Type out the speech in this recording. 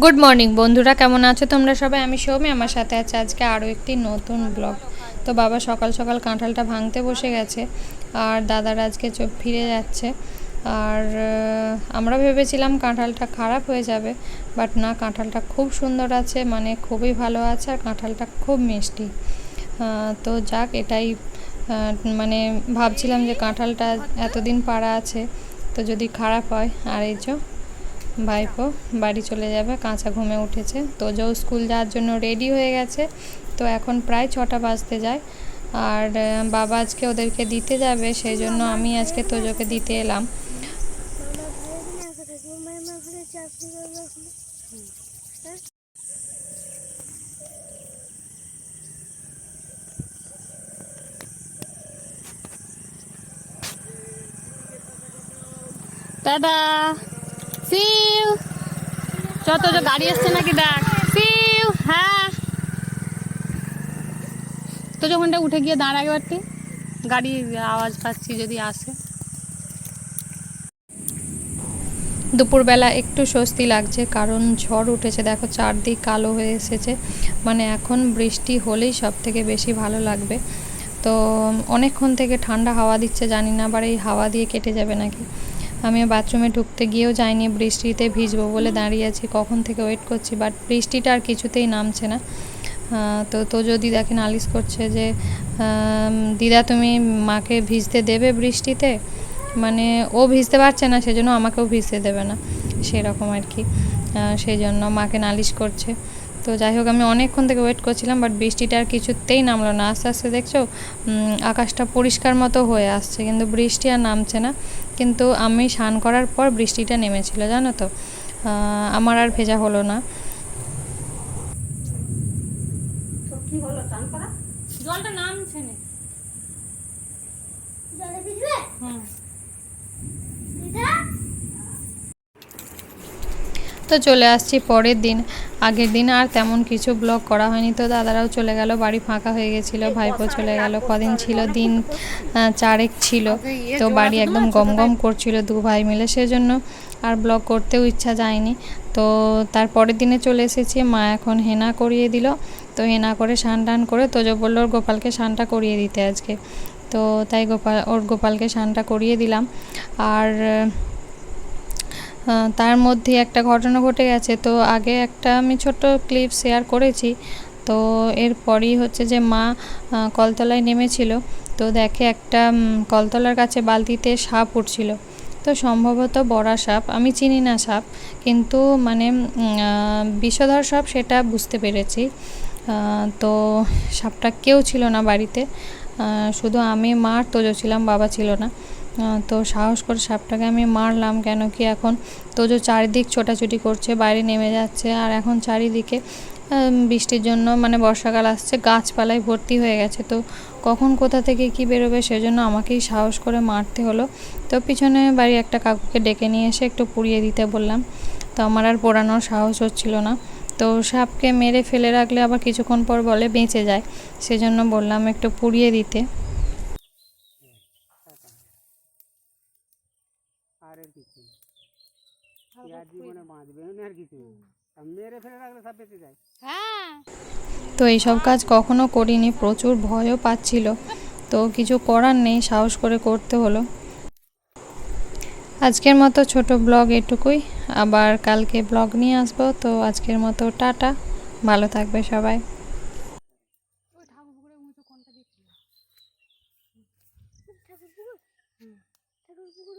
Good morning বন্ধুরা, কেমন আছো তোমরা সবাই? আমি সৌমি, আমার সাথে আছে আজকে আরও একটি নতুন ব্লগ। তো বাবা সকাল সকাল কাঁঠালটা ভাঙতে বসে গেছে, আর দাদার আজকে চোখ ফিরে যাচ্ছে। আর আমরা ভেবেছিলাম কাঁঠালটা খারাপ হয়ে যাবে, বাট না, কাঁঠালটা খুব সুন্দর আছে মানে খুবই ভালো আছে, আর কাঁঠালটা খুব মিষ্টি। তো যাক, এটাই মানে ভাবছিলাম যে কাঁঠালটা এতদিন পাড়া আছে, তো যদি খারাপ হয়, আর এই যে ভাইপো বাড়ি চলে যাবে, কাঁচা ঘুমে উঠেছে। তোজও স্কুল যাওয়ার জন্য রেডি হয়ে গেছে। তো এখন প্রায় ছটা বাজতে যায়। আর বাবা আজকে ওদেরকে দিতে যাবে, সেই জন্য আমি আজকে তোজোকে দিতে এলাম। মামা সিউ যে গাড়ি আসছে নাকি দেখ। সিউ হ্যাঁ। তো যখনটা উঠে গিয়ে দাঁড়া একবারটি গাড়ির আওয়াজ পাচ্ছি যদি আসে। দুপুরবেলা একটু স্বস্তি লাগছে, কারণ ঝড় উঠেছে। দেখো, চারদিক কালো হয়ে এসেছে। মানে এখন বৃষ্টি হলেই সব থেকে বেশি ভালো লাগবে। তো অনেকক্ষণ থেকে ঠান্ডা হাওয়া দিচ্ছে, জানি না আবার এই হাওয়া দিয়ে কেটে যাবে নাকি। আমি বাথরুমে ঢুকতে গিয়েও যাইনি, বৃষ্টিতে ভিজবো বলে দাঁড়িয়ে আছি, কখন থেকে ওয়েট করছি বাট বৃষ্টিটা আর কিছুতেই নামছে না। তো তো যদি দেখে নালিশ করছে যে দিদা তুমি মাকে ভিজতে দেবে বৃষ্টিতে? মানে ও ভিজতে পারছে না, সেজন্য আমাকেও ভিজতে দেবে না। সেরকম আর কি। সেই জন্য মাকে নালিশ করছে। তো যাই হোক আমি অনেকক্ষণ থেকে ওয়েট করছিলাম বাট বৃষ্টিটা আর কিছুতেই নামলো না। আস্তে আস্তে দেখছ উম, আকাশটা পরিষ্কার মতো হয়ে আসছে কিন্তু বৃষ্টি আর নামছে না। কিন্তু আমি স্নান করার পর বৃষ্টিটা নেমেছিল জানো তো। আহ, আমার আর ভেজা হলো না। জলটা নামছে না। জলে ভিজবে? হুম। তো চলে আসছি পরের দিন, আগের দিন আর তেমন কিছু ব্লগ করা হয়নি। তো দাদারাও চলে গেল, বাড়ি ফাঁকা হয়ে গেছিল, ভাইপো চলে গেল, কদিন ছিল, দিন চারেক ছিল। তো বাড়ি একদম গম গম করছিল দু ভাই মিলে, সেজন্য আর ব্লগ করতেও ইচ্ছা যায়নি। তো তার পরের দিনে চলে এসেছি, মা এখন হেনা করিয়ে দিল। তো হেনা করে স্নান টান করে তোজো বলল ওর গোপালকে স্নানটা করিয়ে দিতে আজকে। তো তাই গোপাল, ওর গোপালকে স্নানটা করিয়ে দিলাম। আর তার মধ্যে একটা ঘটনা ঘটে গেছে। তো আগে একটা আমি ছোট্ট ক্লিপ শেয়ার করেছি। তো এরপরই হচ্ছে যে মা কলতলায় নেমেছিল। তো দেখে একটা কলতলার কাছে বালতিতে সাপ উঠছিল। তো সম্ভবত বড়া সাপ, আমি চিনি না সাপ, কিন্তু মানে বিষধর সাপ সেটা বুঝতে পেরেছি। তো সাপটা কেউ ছিল না বাড়িতে। শুধু আমি, মা আর তোজো ছিলাম, বাবা ছিল না। তো সাহস করে সাপটাকে আমি মারলাম, কেন কি এখন তোজো চারিদিক ছোটাছুটি করছে, বাইরে নেমে যাচ্ছে, আর এখন চারিদিকে বৃষ্টির জন্য মানে বর্ষাকাল আসছে, গাছপালায় ভর্তি হয়ে গেছে। তো কখন কোথা থেকে কি বেরোবে সেজন্য আমাকেই সাহস করে মারতে হলো। তো পিছনে বাড়ি একটা কাকুকে ডেকে নিয়ে এসে একটু পুড়িয়ে দিতে বললাম। তো আমার আর পোড়ানোর সাহস হচ্ছিল না। তো সাপকে মেরে ফেলে রাখলে আবার কিছুক্ষণ পর বলে বেঁচে যায়। সেজন্য বললাম একটু পুড়িয়ে দিতে আর এর কিছু না এ আর জীবনে বাঁচবে না আর কিছু না আর মেরে ফেলে রাখলে সব বেঁচে যায় তো এইসব কাজ কখনো করিনি প্রচুর ভয়ও পাচ্ছিল। তো কিছু করার নেই সাহস করে করতে হলো। আজকের মতো ছোট ব্লগ এটুকুই। আবার কালকে ব্লগ নিয়ে আসব তো আজকের মতো টাটা। ভালো থাকবে সবাই। ঠাকুর পুকুর